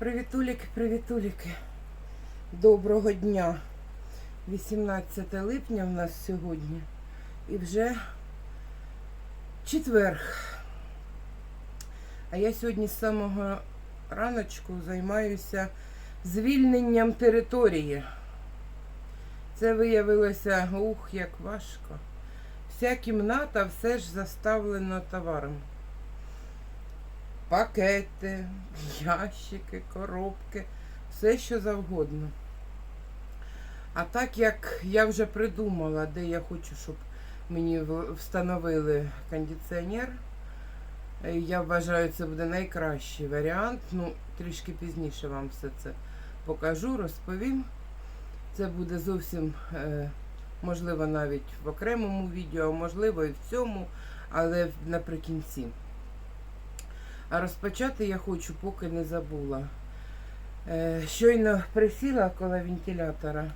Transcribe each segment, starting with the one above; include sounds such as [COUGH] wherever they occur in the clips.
Привітуліки, привітуліки. Доброго дня. 18 липня в нас сьогодні. І вже четверг. А я сьогодні з самого раночку займаюся звільненням території. Це виявилося, ух, як важко. Вся кімната все ж заставлена товаром пакети, ящики, коробки, все що завгодно. А так як я вже придумала, де я хочу, щоб мені встановили кондиціонер, е, я вважаю, це буде найкращий варіант. Ну, трішки пізніше вам все це покажу, розповім. Це буде зовсім, е, можливо, навіть в окремому відео, можливо і в цьому, але наприкінці. А розпочати я хочу, поки не забула. Е, щойно присіла коло вентилятора,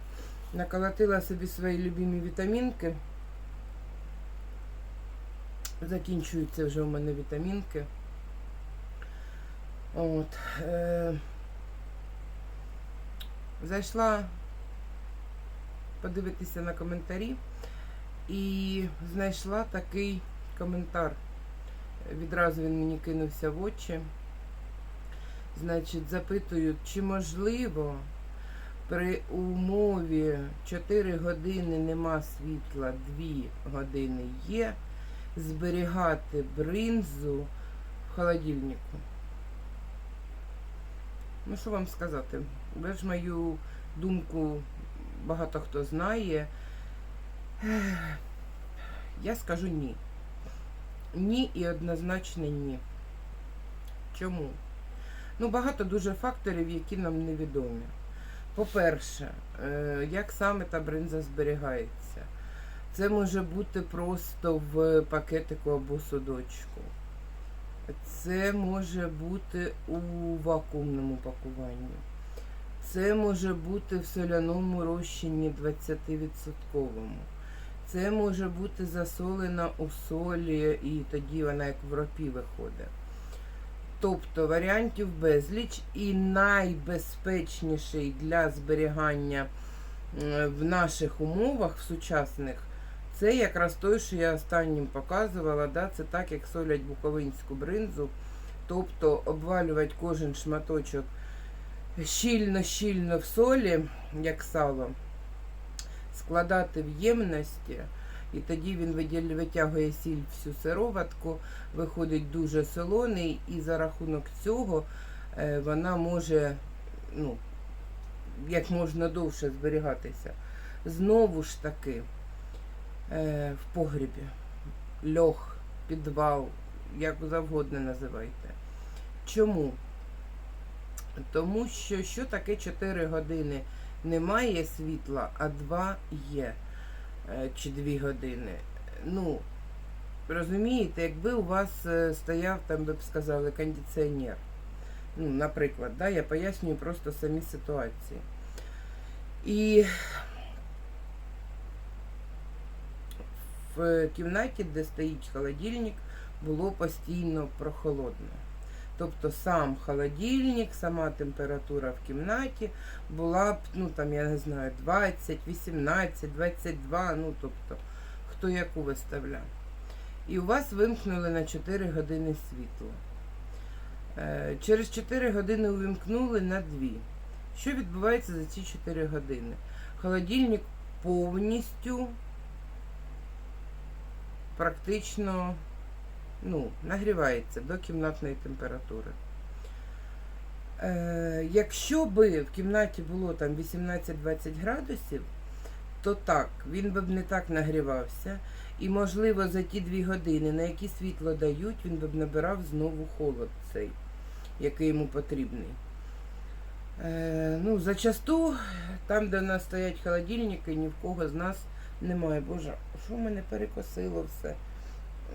наколотила собі свої любимі вітамінки. Закінчуються вже у мене вітамінки. От. Е, зайшла подивитися на коментарі і знайшла такий коментар. Відразу він мені кинувся в очі. Значить, запитують, чи можливо при умові 4 години нема світла, 2 години є, зберігати бринзу в холодильнику. Ну, що вам сказати? Ви ж мою думку багато хто знає. Я скажу ні. Ні і однозначно ні. Чому? Ну, багато дуже факторів, які нам невідомі. По-перше, е, як саме та бринза зберігається? Це може бути просто в пакетику або судочку. Це може бути у вакуумному пакуванні. Це може бути в соляному розчині 20%. Це може бути засолена у солі, і тоді вона як в ропі виходить. Тобто варіантів безліч і найбезпечніший для зберігання в наших умовах, в сучасних, це якраз той, що я останнім показувала. Да? Це так, як солять буковинську бринзу. Тобто обвалювати кожен шматочок щільно-щільно в солі, як сало складати в ємності, і тоді він витягує сіль всю сироватку, виходить дуже солоний, і за рахунок цього е, вона може ну, як можна довше зберігатися. Знову ж таки, е, в погрібі, льох, підвал, як завгодно називайте. Чому? Тому що що таке 4 години немає світла, а 2 є е, чи 2 години. Ну, розумієте, якби у вас е, стояв там, ви б сказали, кондиціонер. Ну, наприклад, да, я пояснюю просто самі ситуації. І в кімнаті, де стоїть холодильник, було постійно прохолодно. Тобто сам холодильник, сама температура в кімнаті була б, ну там, я не знаю, 20, 18, 22, ну тобто, хто яку виставляв. І у вас вимкнули на 4 години світло. Е, Через 4 години увімкнули на 2. Що відбувається за ці 4 години? Холодильник повністю практично ну, нагрівається до кімнатної температури. Е, якщо би в кімнаті було там 18-20 градусів, то так, він би б не так нагрівався. І, можливо, за ті дві години, на які світло дають, він би б набирав знову холод цей, який йому потрібний. Е, ну, зачасту, там, де у нас стоять холодильники, ні в кого з нас немає. Боже, що в мене перекосило все?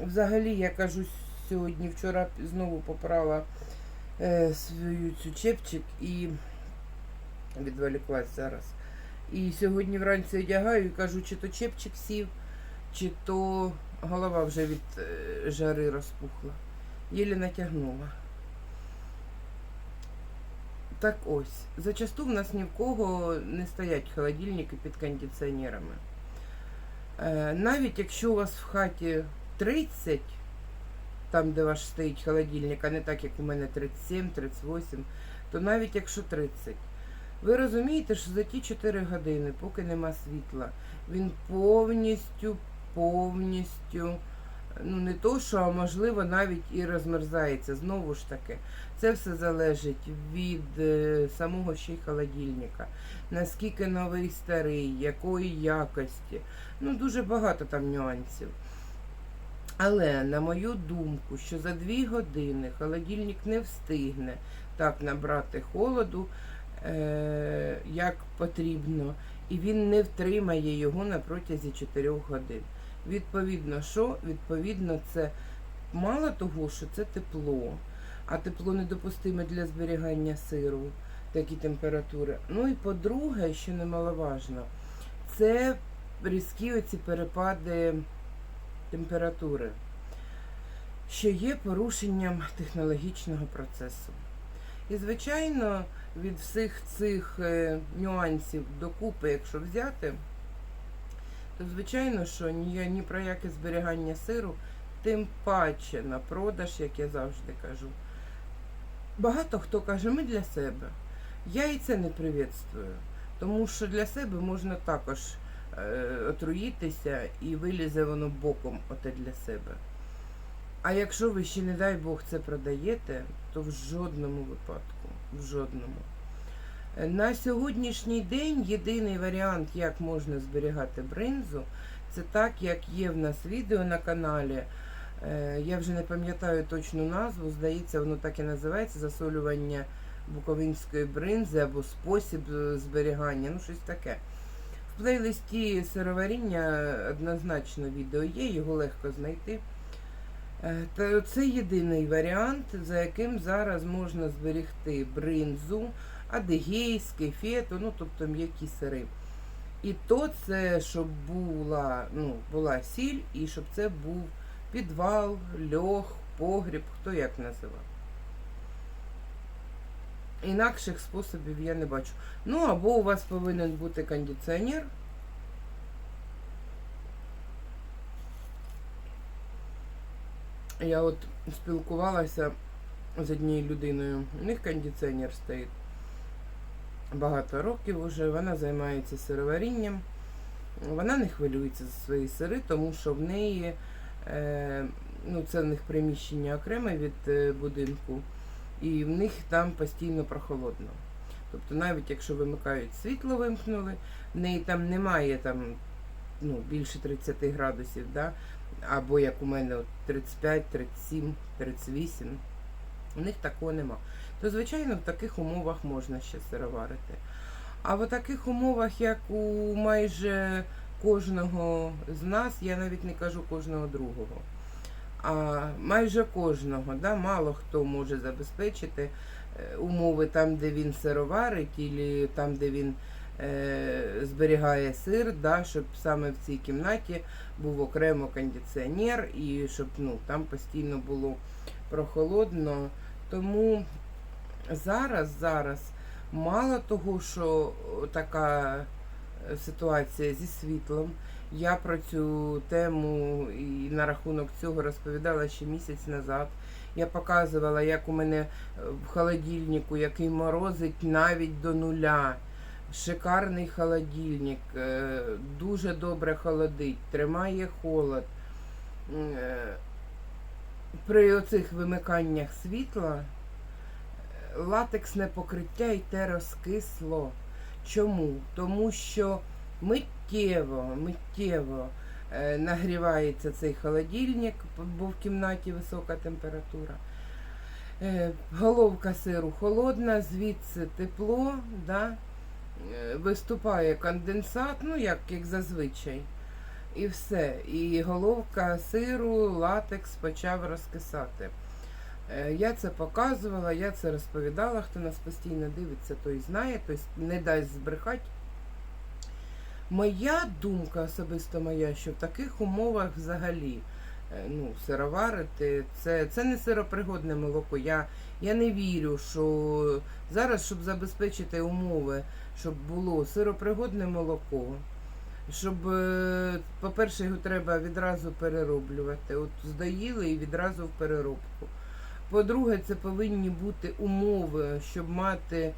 Взагалі, я кажу сьогодні, вчора знову попрала е, свою цю чепчик і відволіклась зараз. І сьогодні вранці одягаю і кажу, чи то чепчик сів, чи то голова вже від е, жари розпухла. Єлі натягнула. Так ось, зачасту в нас ні в кого не стоять холодильники під кондиціонерами. Е, навіть якщо у вас в хаті 30, там де ваш стоїть холодильник, а не так як у мене 37, 38, то навіть якщо 30, ви розумієте, що за ті 4 години, поки нема світла, він повністю, повністю, ну не то, що, а можливо навіть і розмерзається. Знову ж таки, це все залежить від е, самого ще й холодильника. Наскільки новий старий, якої якості. Ну, дуже багато там нюансів. Але, на мою думку, що за дві години холодильник не встигне так набрати холоду, е- як потрібно, і він не втримає його на протязі 4 годин. Відповідно, що? Відповідно, це мало того, що це тепло, а тепло недопустиме для зберігання сиру, такі температури. Ну і по-друге, що немаловажно, це різкі оці перепади температури, що є порушенням технологічного процесу. І, звичайно, від всіх цих е, нюансів докупи, якщо взяти, то звичайно, що ні, ні про яке зберігання сиру, тим паче на продаж, як я завжди кажу. Багато хто каже, ми для себе. Я і це не привітствую, тому що для себе можна також отруїтися і вилізе воно боком оте для себе. А якщо ви ще, не дай Бог, це продаєте, то в жодному випадку, в жодному. Е, На сьогоднішній день єдиний варіант, як можна зберігати бринзу, це так, як є в нас відео на каналі. Е, Я вже не пам'ятаю точну назву, здається, воно так і називається засолювання буковинської бринзи або спосіб е, зберігання, ну щось таке. Плейлисті сироваріння однозначно відео є, його легко знайти. Е, Та це єдиний варіант, за яким зараз можна зберігти бринзу, адигейське, фето, ну тобто м'які сири. І то це, щоб була, ну, була сіль, і щоб це був підвал, льох, погріб, хто як називав. Інакших способів я не бачу. Ну, або у вас повинен бути кондиціонер. Я от спілкувалася з однією людиною. У них кондиціонер стоїть багато років уже. Вона займається сироварінням. Вона не хвилюється за свої сири, тому що в неї е, ну, це в них приміщення окреме від е, будинку, і в них там постійно прохолодно. Тобто навіть якщо вимикають світло, вимкнули, в неї там немає там, ну, більше 30 градусів, да? або як у мене 35, 37, 38. У них такого нема. То, звичайно, в таких умовах можна ще сироварити. А в таких умовах, як у майже кожного з нас, я навіть не кажу кожного другого, а майже кожного, да, мало хто може забезпечити е, умови там, де він сироварить, і там, де він е, зберігає сир, да, щоб саме в цій кімнаті був окремо кондиціонер і щоб ну, там постійно було прохолодно. Тому зараз, зараз мало того, що така е, ситуація зі світлом. Я про цю тему і на рахунок цього розповідала ще місяць назад. Я показувала, як у мене е, в холодильнику, який морозить навіть до нуля. Шикарний холодильник, е, дуже добре холодить, тримає холод. Е, При оцих вимиканнях світла латексне покриття й те розкисло. Чому? Тому що миттєво, миттєво е, нагрівається цей холодильник, бо в кімнаті висока температура. Е, Головка сиру холодна, звідси тепло, да? е, виступає конденсат, ну як, як зазвичай. І все. І головка сиру, латекс почав розкисати. Я це показувала, я це розповідала. Хто нас постійно дивиться, той знає, той не дасть збрехати. Моя думка особисто моя, що в таких умовах взагалі е, ну, сироварити. Це, це не сиропригодне молоко. Я, я не вірю, що зараз, щоб забезпечити умови, щоб було сиропригодне молоко. Щоб, е, по-перше, його треба відразу перероблювати. От здоїли і відразу в переробку. По-друге, це повинні бути умови, щоб мати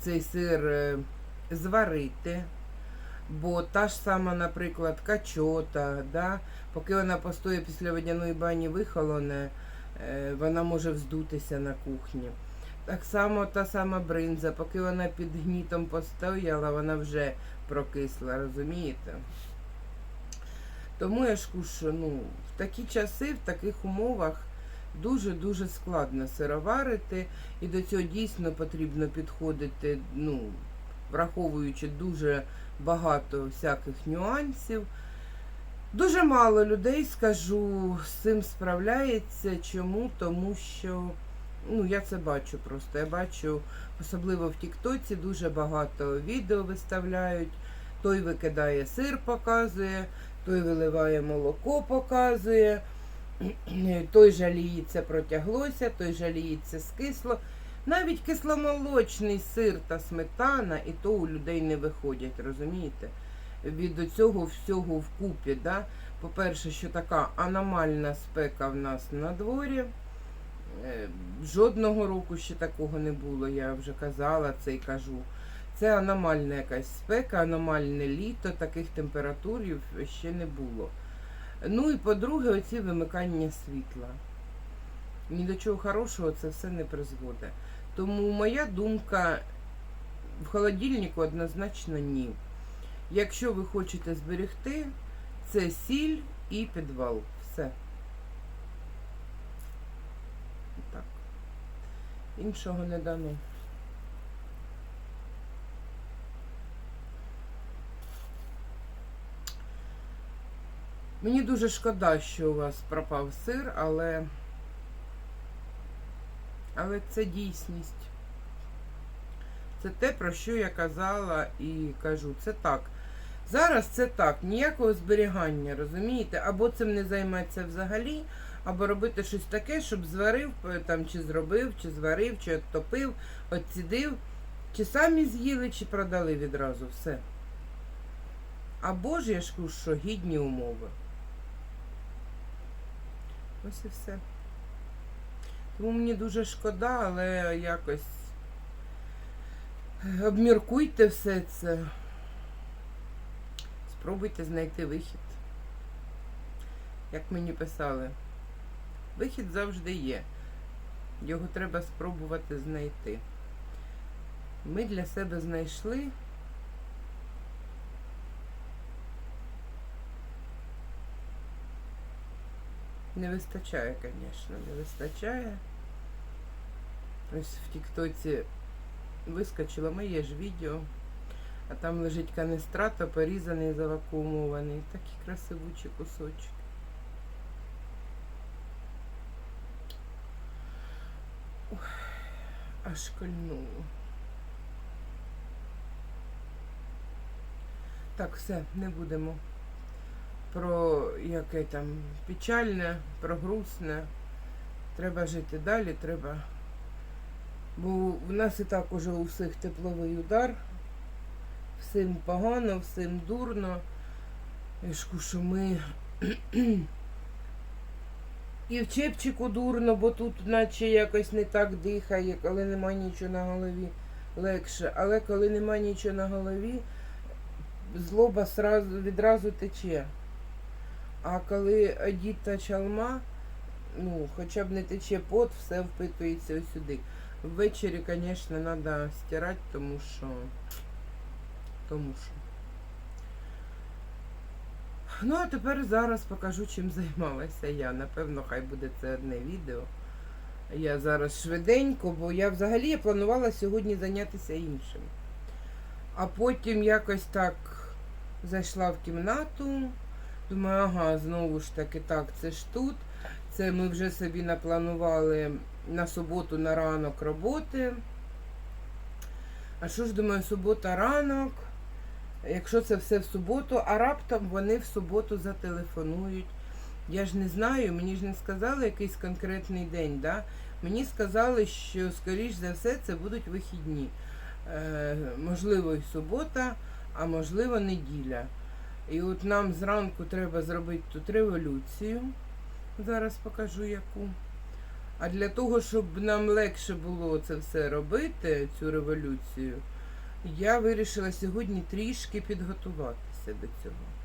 цей сир е, зварити. Бо та ж сама, наприклад, качота, да, поки вона постоє після водяної бані вихолоне, е, вона може вздутися на кухні. Так само та сама бринза, поки вона під гнітом постояла, вона вже прокисла, розумієте? Тому я ж кушу, ну, в такі часи, в таких умовах дуже-дуже складно сироварити, і до цього дійсно потрібно підходити, ну, враховуючи дуже багато всяких нюансів. Дуже мало людей, скажу, з цим справляється. Чому? Тому що ну, я це бачу просто. Я бачу, особливо в Тіктоці, дуже багато відео виставляють. Той викидає сир, показує, той виливає молоко, показує, [CLEARS THROAT] той жаліється, протяглося, той жаліється, скисло. Навіть кисломолочний сир та сметана, і то у людей не виходять, розумієте? Від цього всього вкупі. Да? По-перше, що така аномальна спека в нас на дворі. Е, Жодного року ще такого не було, я вже казала це і кажу. Це аномальна якась спека, аномальне літо, таких температурів ще не було. Ну і по-друге, оці вимикання світла. Ні до чого хорошого це все не призводить. Тому моя думка в холодильнику однозначно ні. Якщо ви хочете зберегти, це сіль і підвал. Все. Так. Іншого не дано. Мені дуже шкода, що у вас пропав сир, але але це дійсність. Це те, про що я казала і кажу. Це так. Зараз це так, ніякого зберігання, розумієте? Або цим не займатися взагалі, або робити щось таке, щоб зварив, там, чи зробив, чи зварив, чи оттопив, отцідив, чи самі з'їли, чи продали відразу. Все. Або ж я ж кажу, що гідні умови. Ось і все. Тому мені дуже шкода, але якось обміркуйте все це. Спробуйте знайти вихід. Як мені писали, вихід завжди є. Його треба спробувати знайти. Ми для себе знайшли. Не вистачає, звісно, не вистачає. Ось в Тіктоці вискочило моє ж відео, а там лежить каністрата, порізаний, завакуумований. Такі красивучі кусочки. Ой, аж кольнуло. Так, все, не будемо про яке там печальне, про грустне. Треба жити далі, треба. Бо в нас і так уже у всіх тепловий удар. Всім погано, всім дурно. Кажу, що ми [CLEARS THROAT] і в чепчику дурно, бо тут наче якось не так дихає, коли нема нічого на голові легше. Але коли нема нічого на голові, злоба відразу тече. А коли одіта чалма, ну, хоча б не тече пот, все впитується ось сюди. Ввечері, звісно, треба стирати, тому що. Тому що. Ну, а тепер зараз покажу, чим займалася я. Напевно, хай буде це одне відео. Я зараз швиденько, бо я взагалі планувала сьогодні зайнятися іншим. А потім якось так зайшла в кімнату. Думаю, ага, знову ж таки, так, це ж тут. Це ми вже собі напланували на суботу на ранок роботи. А що ж думаю, субота ранок, якщо це все в суботу, а раптом вони в суботу зателефонують. Я ж не знаю, мені ж не сказали якийсь конкретний день. Да? Мені сказали, що, скоріш за все, це будуть вихідні. Е, можливо, і субота, а можливо, неділя. І от нам зранку треба зробити тут революцію. Зараз покажу яку. А для того, щоб нам легше було це все робити, цю революцію, я вирішила сьогодні трішки підготуватися до цього.